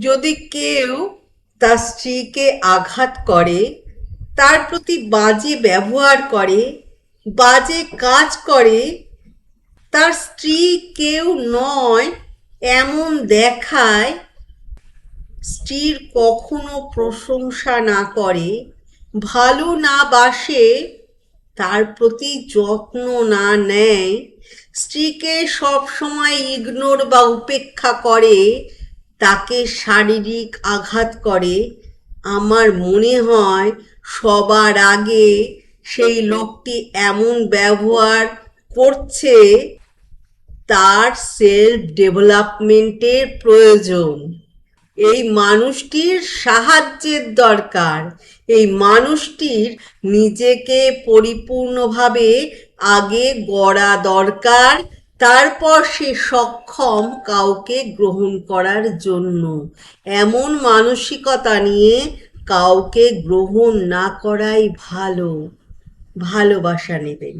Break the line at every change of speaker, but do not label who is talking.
যদি কেউ তার স্ত্রীকে আঘাত করে, তার প্রতি বাজে ব্যবহার করে, বাজে কাজ করে, তার স্ত্রী কেউ নয় এমন দেখায়, স্ত্রীর কখনো প্রশংসা না করে, ভালো না বাসে, তার প্রতি যত্ন না নেয়, স্ত্রীকে সবসময় ইগনোর বা উপেক্ষা করে তাকে শারীরিক আঘাত করে। আমার মনে হয় সবার আগে সেই লোকটি এমন ব্যবহার করছে, তার সেলফ ডেভেলপমেন্টের প্রয়োজন। এই মানুষটির সাহায্যের দরকার। এই মানুষটির নিজেকে পরিপূর্ণভাবে আগে গড়া দরকার। তারপর সে সক্ষম কাউকে গ্রহণ করার জন্য। এমন মানসিকতা নিয়ে কাউকে গ্রহণ না করাই ভালো। ভালোবাসা নেবেন।